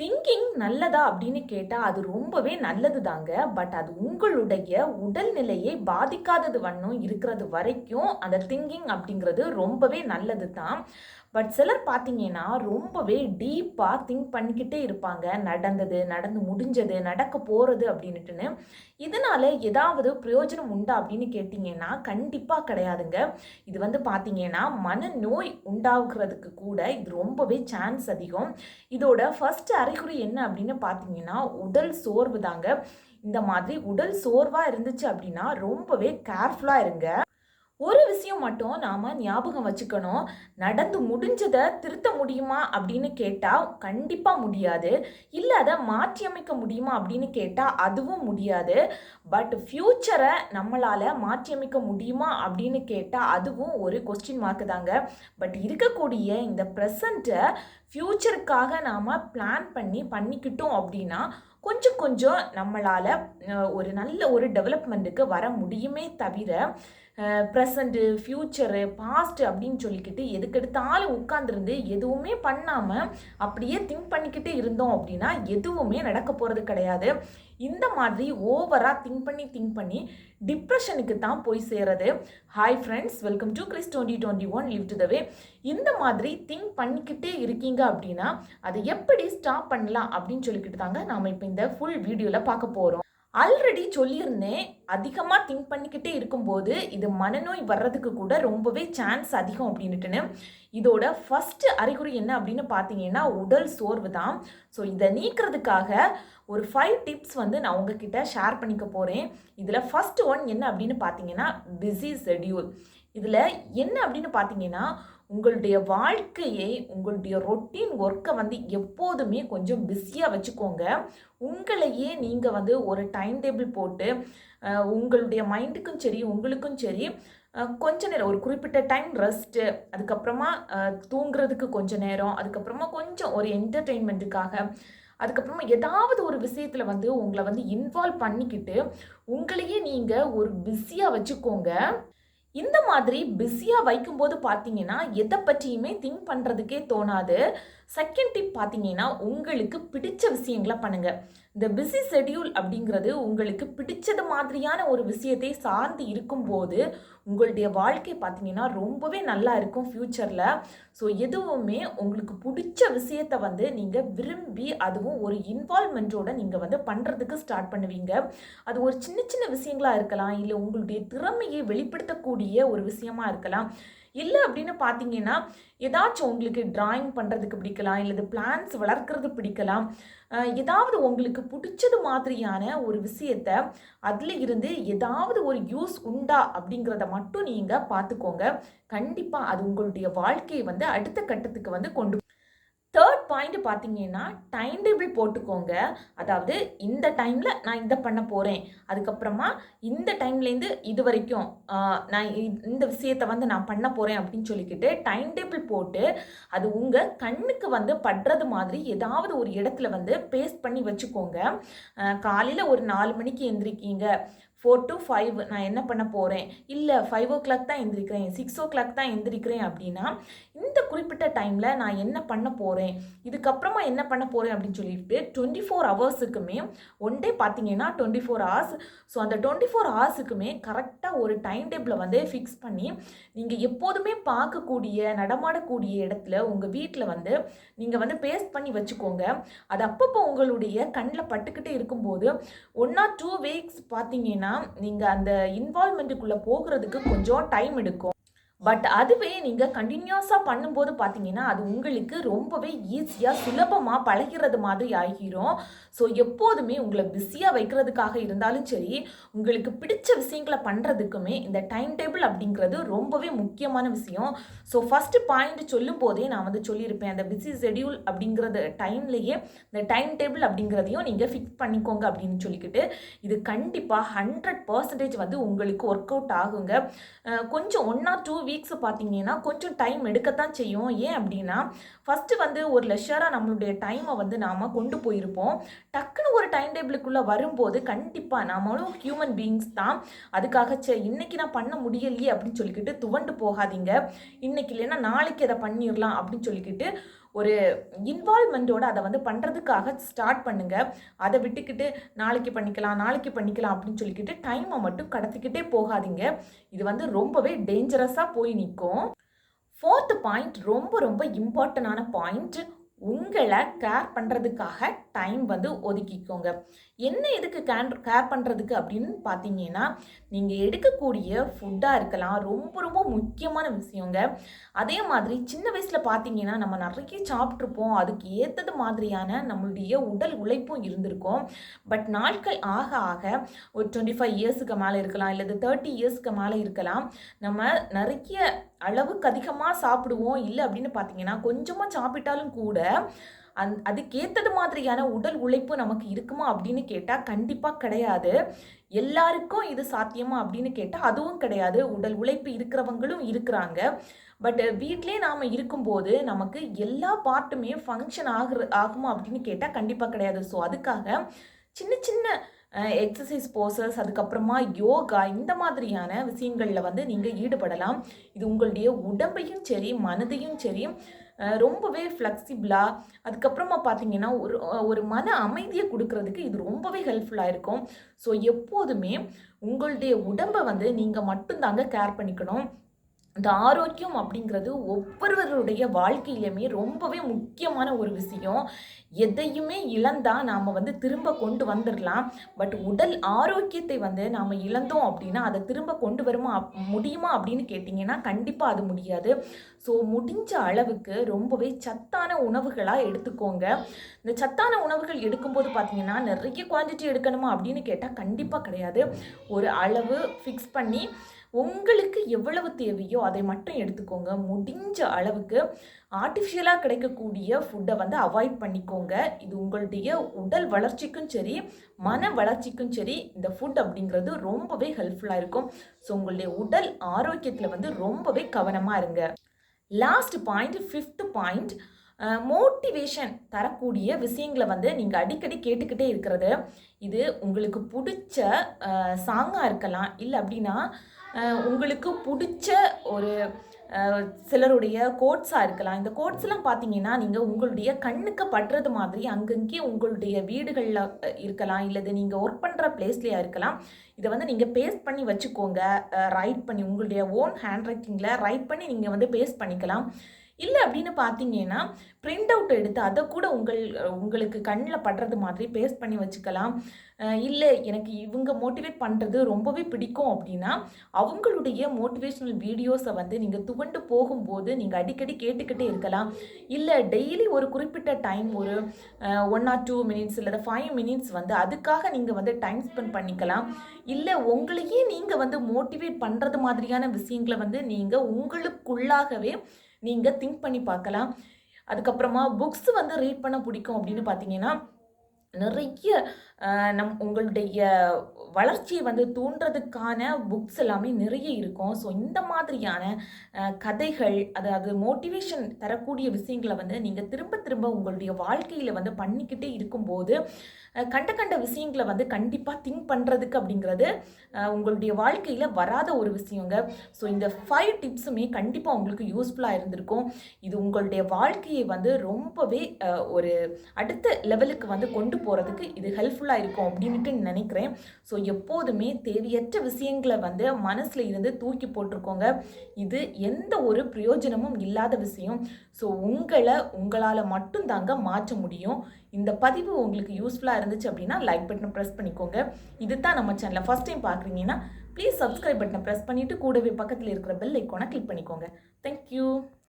Thinking நல்லதா அப்படின்னு கேட்டால் அது ரொம்பவே நல்லது தாங்க பட் அது உங்களுடைய உடல்நிலையை பாதிக்காதது வண்ணம் இருக்கிறது வரைக்கும் அந்த திங்கிங் அப்படிங்கிறது ரொம்பவே நல்லது தான் பட் சிலர் பார்த்தீங்கன்னா ரொம்பவே டீப்பாக திங்க் பண்ணிக்கிட்டே இருப்பாங்க. நடந்தது நடந்து முடிஞ்சது நடக்க போகிறது அப்படின்ட்டுன்னு இதனால் ஏதாவது பிரயோஜனம் உண்டா அப்படின்னு கேட்டிங்கன்னா கண்டிப்பாக கிடையாதுங்க. இது வந்து பார்த்தீங்கன்னா மனநோய் உண்டாகிறதுக்கு கூட இது ரொம்பவே சான்ஸ் அதிகம். இதோட ஃபர்ஸ்ட் அறிகுறி என்ன அப்படின்னு பார்த்தீங்கன்னா உடல் சோர்வு தாங்க. இந்த மாதிரி உடல் சோர்வாக இருந்துச்சு அப்படின்னா ரொம்பவே கேர்ஃபுல்லாக இருங்க. ஒரு விஷயம் மட்டும் நாம் ஞாபகம் வச்சுக்கணும். நடந்து முடிஞ்சதை திருத்த முடியுமா அப்படின்னு கேட்டால் கண்டிப்பாக முடியாது. இல்லை அதை மாற்றியமைக்க முடியுமா அப்படின்னு கேட்டால் அதுவும் முடியாது. பட் ஃப்யூச்சரை நம்மளால் மாற்றியமைக்க முடியுமா அப்படின்னு கேட்டால் அதுவும் ஒரு கொஸ்டின் மார்க் தாங்க. பட் இருக்கக்கூடிய இந்த ப்ரெசண்ட்டை ஃப்யூச்சருக்காக நாம் பிளான் பண்ணி பண்ணிக்கிட்டோம் அப்படின்னா கொஞ்சம் கொஞ்சம் நம்மளால் ஒரு நல்ல ஒரு டெவலப்மெண்ட்டுக்கு வர முடியுமே தவிர ப்ரெசண்ட்டு ஃப்யூச்சரு பாஸ்ட்டு அப்படின்னு சொல்லிக்கிட்டு எதுக்கெடுத்தாலும் உட்காந்துருந்து எதுவுமே பண்ணாமல் அப்படியே திங்க் பண்ணிக்கிட்டே இருந்தோம் அப்படின்னா எதுவுமே நடக்க போகிறது கிடையாது. இந்த மாதிரி ஓவராக திங்க் பண்ணி திங்க் பண்ணி டிப்ரெஷனுக்கு தான் போய் சேரது hi friends welcome to Chris twenty twenty one live to the way இந்த மாதிரி திங்க் பண்ணிக்கிட்டே இருக்கீங்க அப்படின்னா அதை எப்படி ஸ்டாப் பண்ணலாம் அப்படின்னு சொல்லிக்கிட்டு தாங்க நாம் இப்போ இந்த ஃபுல் வீடியோவில் பார்க்க போகிறோம் ஆல்ரெடி சொல்லியிருந்தேன். அதிகமாக திங்க் பண்ணிக்கிட்டே இருக்கும்போது இது மனநோய் வர்றதுக்கு கூட ரொம்பவே சான்ஸ் அதிகம் அப்படின்ட்டுன்னு இதோட ஃபஸ்ட்டு அறிகுறி என்ன அப்படின்னு பார்த்தீங்கன்னா உடல் சோர்வு தான் ஸோ இதை நீக்கிறதுக்காக ஒரு ஃபைவ் டிப்ஸ் வந்து நான் உங்ககிட்ட ஷேர் பண்ணிக்க போகிறேன் இதில் ஃபஸ்ட் ஒன் என்ன அப்படின்னு பார்த்தீங்கன்னா பிஸி ஷெடியூல் இதில் என்ன அப்படின்னு பார்த்தீங்கன்னா உங்களுடைய வாழ்க்கையை உங்களுடைய ரொட்டீன் ஒர்க்கை வந்து எப்போதுமே கொஞ்சம் பிஸியாக வச்சுக்கோங்க. உங்களையே நீங்கள் வந்து ஒரு டைம் டேபிள் போட்டு உங்களுடைய மைண்டுக்கும் சரி உங்களுக்கும் சரி கொஞ்ச நேரம் ஒரு குறிப்பிட்ட டைம் ரெஸ்ட்டு அதுக்கப்புறமா தூங்குறதுக்கு கொஞ்சம் நேரம் அதுக்கப்புறமா கொஞ்சம் ஒரு என்டர்டெயின்மெண்ட்டுக்காக அதுக்கப்புறமா ஏதாவது ஒரு விஷயத்தில் வந்து உங்களை வந்து இன்வால்வ் பண்ணிக்கிட்டு உங்களையே நீங்கள் ஒரு பிஸியாக வச்சுக்கோங்க. இந்த மாதிரி பிஸியாக வைக்கும்போது பார்த்தீங்கன்னா எதை பற்றியுமே திங்க் பண்ணுறதுக்கே தோணாது. செகண்ட் டிப் பார்த்தீங்கன்னா உங்களுக்கு பிடிச்ச விஷயங்களை பண்ணுங்கள் இந்த பிஸி ஷெட்யூல் அப்படிங்கிறது உங்களுக்கு பிடிச்சது மாதிரியான ஒரு விஷயத்தை சார்ந்து இருக்கும்போது உங்களுடைய வாழ்க்கை பார்த்தீங்கன்னா ரொம்பவே நல்லா இருக்கும் ஃப்யூச்சரில் ஸோ எதுவுமே உங்களுக்கு பிடிச்ச விஷயத்த வந்து நீங்கள் விரும்பி அதுவும் ஒரு இன்வால்மெண்ட்டோட நீங்கள் வந்து பண்ணுறதுக்கு ஸ்டார்ட் பண்ணுவீங்க. அது ஒரு சின்ன சின்ன விஷயங்களாக இருக்கலாம் இல்லை உங்களுடைய திறமையை வெளிப்படுத்தக்கூடிய ஒரு விஷயமா இருக்கலாம். இல்லை அப்படின்னு பார்த்தீங்கன்னா ஏதாச்சும் உங்களுக்கு டிராயிங் பண்ணுறதுக்கு பிடிக்கலாம் இல்லை பிளான்ஸ் வளர்க்குறது பிடிக்கலாம். ஏதாவது உங்களுக்கு பிடிச்சது மாதிரியான ஒரு விஷயத்த அதில் இருந்து ஏதாவது ஒரு யூஸ் உண்டா அப்படிங்கிறத மட்டும் நீங்கள் பார்த்துக்கோங்க கண்டிப்பாக அது உங்களுடைய வாழ்க்கையை வந்து அடுத்த கட்டத்துக்கு வந்து கொண்டு தேர்ட் பாயிண்ட் பார்த்தீங்கன்னா டைம் டேபிள் போட்டுக்கோங்க. அதாவது இந்த டைமில் நான் இதை பண்ண போகிறேன் அதுக்கப்புறமா இந்த டைம்லேருந்து இது வரைக்கும் நான் இந்த விஷயத்தை வந்து நான் பண்ண போகிறேன் அப்படின்னு சொல்லிக்கிட்டு டைம் டேபிள் போட்டு அது உங்கள் கண்ணுக்கு வந்து படுறது மாதிரி ஏதாவது ஒரு இடத்துல வந்து பேஸ்ட் பண்ணி வச்சுக்கோங்க. காலையில் ஒரு நாலு மணிக்கு எந்திரிக்கீங்க. ஃபோர் டு ஃபைவ் நான் என்ன பண்ண போகிறேன் இல்லை ஃபைவ் ஓ கிளாக் தான் எந்திரிக்கிறேன் சிக்ஸ் ஓ கிளாக் தான் எந்திரிக்கிறேன் அப்படின்னா இந்த குறிப்பிட்ட டைமில் நான் என்ன பண்ண போகிறேன் இதுக்கப்புறமா என்ன பண்ண போகிறேன் அப்படின்னு சொல்லிட்டு டுவெண்ட்டி ஃபோர் ஹவர்ஸுக்குமே ஒன் டே பார்த்தீங்கன்னா டுவெண்ட்டி ஃபோர் ஹவர்ஸ் ஸோ அந்த டுவெண்ட்டி ஃபோர் ஹவர்ஸுக்குமே கரெக்டாக ஒரு டைம் டேபிளை வந்து ஃபிக்ஸ் பண்ணி நீங்கள் எப்போதுமே பார்க்கக்கூடிய நடமாடக்கூடிய இடத்துல உங்கள் வீட்டில் வந்து நீங்கள் வந்து பேஸ்ட் பண்ணி வச்சுக்கோங்க. அது அப்பப்போ உங்களுடைய கண்ணில் பட்டுக்கிட்டே இருக்கும்போது ஒன் ஆர் டூ வீக்ஸ் பார்த்தீங்கன்னா நீங்கள் அந்த இன்வால்மெண்ட்டுக்குள்ளே போகிறதுக்கு கொஞ்சம் டைம் எடுக்கும். பட் அதுவே நீங்கள் கண்டினியூஸாக பண்ணும்போது பார்த்தீங்கன்னா அது உங்களுக்கு ரொம்பவே ஈஸியாக சுலபமாக பழகிறது மாதிரி ஆகிரும். ஸோ எப்போதுமே உங்களை பிஸியாக வைக்கிறதுக்காக இருந்தாலும் சரி உங்களுக்கு பிடிச்ச விஷயங்களை பண்ணுறதுக்குமே இந்த டைம் டேபிள் அப்படிங்கிறது ரொம்பவே முக்கியமான விஷயம். ஸோ ஃபஸ்ட்டு பாயிண்ட் சொல்லும் போதே நான் வந்து சொல்லியிருப்பேன் அந்த பிஸி ஷெடியூல் அப்படிங்கிறது டைம்லேயே இந்த டைம் டேபிள் அப்படிங்கிறதையும் நீங்கள் ஃபிக்ஸ் பண்ணிக்கோங்க அப்படின்னு சொல்லிக்கிட்டு இது கண்டிப்பாக ஹண்ட்ரட் பர்சன்டேஜ் வந்து உங்களுக்கு ஒர்க் அவுட் ஆகுங்க கொஞ்சம் ஒன் ஆர் டூ வீக்ஸ் பார்த்தீங்கன்னா கொஞ்சம் டைம் எடுக்கத்தான் செய்யும். ஏன் அப்படின்னா ஃபஸ்ட்டு வந்து ஒரு லெஷராக நம்மளுடைய டைமை வந்து நாம் கொண்டு போயிருப்போம். டக்குன்னு ஒரு டைம் டேபிளுக்குள்ளே வரும்போது கண்டிப்பாக நாமளும் ஹியூமன் பீயிங்ஸ் தான். அதுக்காக சே இன்னைக்கு நான் பண்ண முடியலையே அப்படின்னு சொல்லிக்கிட்டு துவண்டு போகாதீங்க. இன்னைக்கு இல்லைன்னா நாளைக்கு அதை பண்ணிடலாம் அப்படின்னு சொல்லிக்கிட்டு ஒரு இன்வால்மெண்ட்டோட அதை வந்து பண்ணுறதுக்காக ஸ்டார்ட் பண்ணுங்கள் அதை விட்டுக்கிட்டு நாளைக்கு பண்ணிக்கலாம் நாளைக்கு பண்ணிக்கலாம் அப்படின்னு சொல்லிக்கிட்டு டைமை மட்டும் கடத்திக்கிட்டே போகாதீங்க. இது வந்து ரொம்பவே டேஞ்சரஸாக போய் நிற்கும் ஃபோர்த்து பாயிண்ட் ரொம்ப ரொம்ப இம்பார்ட்டண்டான பாயிண்ட் உங்களை கேர் பண்ணுறதுக்காக டைம் வந்து ஒதுக்கிக்கோங்க. என்ன எதுக்கு கேர் கேர் பண்ணுறதுக்கு அப்படின்னு பார்த்தீங்கன்னா நீங்கள் எடுக்கக்கூடிய ஃபுட்டாக இருக்கலாம். ரொம்ப ரொம்ப முக்கியமான விஷயங்க. அதே மாதிரி சின்ன வயசில் பார்த்தீங்கன்னா நம்ம நிறைய சாப்பிட்ருப்போம் அதுக்கு ஏற்றது மாதிரியான நம்மளுடைய உடல் உழைப்பும் இருந்திருக்கும். பட் நாட்கள் ஆக ஆக ஒரு டுவெண்ட்டி ஃபைவ் இயர்ஸுக்கு மேலே இருக்கலாம். இல்லை தேர்ட்டி இயர்ஸ்க்கு மேலே இருக்கலாம். நம்ம நிறைய அளவுக்கு அதிகமாக சாப்பிடுவோம் இல்லை அப்படின்னு பார்த்தீங்கன்னா கொஞ்சமாக சாப்பிட்டாலும் கூட அந் அதுக்கேற்றது மாதிரியான உடல் உழைப்பு நமக்கு இருக்குமா அப்படின்னு கேட்டால் கண்டிப்பாக கிடையாது. எல்லாருக்கும் இது சாத்தியமா அப்படின்னு கேட்டால் அதுவும் கிடையாது. உடல் உழைப்பு இருக்கிறவங்களும் இருக்கிறாங்க. பட் வீட்டிலே நாம் இருக்கும்போது நமக்கு எல்லா பார்ட்டுமே ஃபங்க்ஷன் ஆகுற ஆகுமா அப்படின்னு கேட்டால் கண்டிப்பாக கிடையாது. ஸோ அதுக்காக சின்ன சின்ன எக்ஸசைஸ் போசஸ் அதுக்கப்புறமா யோகா இந்த மாதிரியான விஷயங்களில் வந்து நீங்கள் ஈடுபடலாம். இது உங்களுடைய உடம்பையும் சரி மனதையும் சரி ரொம்பவே ஃப்ளெக்சிபிளாக அதுக்கப்புறமா பார்த்தீங்கன்னா ஒரு ஒரு மன அமைதியை கொடுக்கறதுக்கு இது ரொம்பவே ஹெல்ப்ஃபுல்லாக இருக்கும். ஸோ எப்போதுமே உங்களுடைய உடம்பை வந்து நீங்கள் மட்டும்தாங்க கேர் பண்ணிக்கணும். இந்த ஆரோக்கியம் அப்படிங்கிறது ஒவ்வொருவருடைய வாழ்க்கையிலுமே ரொம்பவே முக்கியமான ஒரு விஷயம். எதையுமே இழந்தால் நாம் வந்து திரும்ப கொண்டு வந்துடலாம் பட் உடல் ஆரோக்கியத்தை வந்து நாம் இழந்தோம் அப்படின்னா அதை திரும்ப கொண்டு வருமா முடியுமா அப்படின்னு கேட்டிங்கன்னா கண்டிப்பாக அது முடியாது. ஸோ முடிஞ்ச அளவுக்கு ரொம்பவே சத்தான உணவுகளாக எடுத்துக்கோங்க. இந்த சத்தான உணவுகள் எடுக்கும்போது பார்த்தீங்கன்னா நிறைய குவான்டிட்டி எடுக்கணுமா அப்படின்னு கேட்டால் கண்டிப்பாக கிடையாது. ஒரு அளவு ஃபிக்ஸ் பண்ணி உங்களுக்கு எவ்வளவு தேவையோ அதை மட்டும் எடுத்துக்கோங்க. முடிஞ்ச அளவுக்கு ஆர்டிஃபிஷியலாக கிடைக்கக்கூடிய ஃபுட்டை வந்து அவாய்ட் பண்ணிக்கோங்க. இது உங்களுடைய உடல் வளர்ச்சிக்கும் சரி மன வளர்ச்சிக்கும் சரி இந்த ஃபுட் அப்படிங்கிறது ரொம்பவே ஹெல்ப்ஃபுல்லாக இருக்கும். ஸோ உங்களுடைய உடல் ஆரோக்கியத்தில் வந்து ரொம்பவே கவனமாக இருங்க. Last point fifth point motivation தரக்கூடிய விஷயங்களை வந்து நீங்கள் அடிக்கடி கேட்டுக்கிட்டே இருக்கிறது. இது உங்களுக்கு பிடிச்ச சாங்காக இருக்கலாம். இல்லை அப்படின்னா உங்களுக்கு பிடிச்ச ஒரு சிலருடைய கோட்ஸாக இருக்கலாம். இந்த கோட்ஸ்லாம் பார்த்தீங்கன்னா நீங்கள் உங்களுடைய கண்ணுக்கு படுறது மாதிரி அங்கங்கே உங்களுடைய வீடுகளில் இருக்கலாம். இல்லது நீங்கள் ஒர்க் பண்ணுற பிளேஸ்லையாக இருக்கலாம். இதை வந்து நீங்கள் பேஸ்ட் பண்ணி வச்சுக்கோங்க. ரைட் பண்ணி உங்களுடைய ஓன் ஹேண்ட் ரைட்டிங்கில் ரைட் பண்ணி நீங்கள் வந்து பேஸ்ட் பண்ணிக்கலாம். இல்லை அப்படின்னு பார்த்தீங்கன்னா பிரிண்ட் அவுட் எடுத்து அதை கூட உங்கள் உங்களுக்கு கண்ணில் படுறது மாதிரி பேஸ்ட் பண்ணி வச்சுக்கலாம். இல்லை எனக்கு இவங்க மோட்டிவேட் பண்ணுறது ரொம்பவே பிடிக்கும் அப்படின்னா அவங்களுடைய மோட்டிவேஷ்னல் வீடியோஸை வந்து நீங்கள் துவண்டு போகும்போது நீங்கள் அடிக்கடி கேட்டுக்கிட்டே இருக்கலாம். இல்லை டெய்லி ஒரு குறிப்பிட்ட டைம் ஒரு ஒன் ஆர் டூ மினிட்ஸ் இல்லை ஃபைவ் மினிட்ஸ் வந்து அதுக்காக நீங்கள் வந்து டைம் ஸ்பெண்ட் பண்ணிக்கலாம். இல்லை உங்களையே நீங்கள் வந்து மோட்டிவேட் பண்ணுறது மாதிரியான விஷயங்களை வந்து நீங்கள் உங்களுக்குள்ளாகவே நீங்கள் திங்க் பண்ணி பார்க்கலாம். அதுக்கப்புறமா புக்ஸ் வந்து ரீட் பண்ண பிடிக்கும் அப்படின்னு பார்த்தீங்கன்னா நிறைய நம் உங்களுடைய வளர்ச்சியை வந்து தூண்டுறதுக்கான புக்ஸ் எல்லாமே நிறைய இருக்கும். ஸோ இந்த மாதிரியான கதைகள் அதாவது மோட்டிவேஷன் தரக்கூடிய விஷயங்களை வந்து நீங்கள் திரும்ப திரும்ப உங்களுடைய வாழ்க்கையில் வந்து பண்ணிக்கிட்டே இருக்கும்போது கண்ட கண்ட விஷயங்களை வந்து கண்டிப்பாக திங்க் பண்ணுறதுக்கு அப்படிங்கிறது உங்களுடைய வாழ்க்கையில் வராத ஒரு விஷயங்க. ஸோ இந்த ஃபைவ் டிப்ஸுமே கண்டிப்பாக உங்களுக்கு யூஸ்ஃபுல்லாக இருந்திருக்கும். இது உங்களுடைய வாழ்க்கையை வந்து ரொம்பவே ஒரு அடுத்த லெவலுக்கு வந்து கொண்டு போகிறதுக்கு இது ஹெல்ப்ஃபுல்லாக இருக்கும் அப்படின்ட்டு நினைக்கிறேன். ஸோ எப்போதுமே தேவையற்ற விஷயங்களை வந்து மனசில் இருந்து தூக்கி போட்டிருக்கோங்க. இது எந்த ஒரு பிரயோஜனமும் இல்லாத விஷயம். ஸோ உங்களை உங்களால் மட்டும்தாங்க மாற்ற முடியும். இந்த பதிவு உங்களுக்கு யூஸ்ஃபுல்லாக இருந்துச்சு அப்படின்னா லைக் பட்டனை ப்ரெஸ் பண்ணிக்கோங்க. இது தான் நம்ம சேனலை ஃபஸ்ட் டைம் பார்க்குறீங்கன்னா ப்ளீஸ் சப்ஸ்கிரைப் பட்டனை ப்ரெஸ் பண்ணிவிட்டு கூடவே பக்கத்தில் இருக்கிற பெல் ஐக்கோனை கிளிக் பண்ணிக்கோங்க. Thank you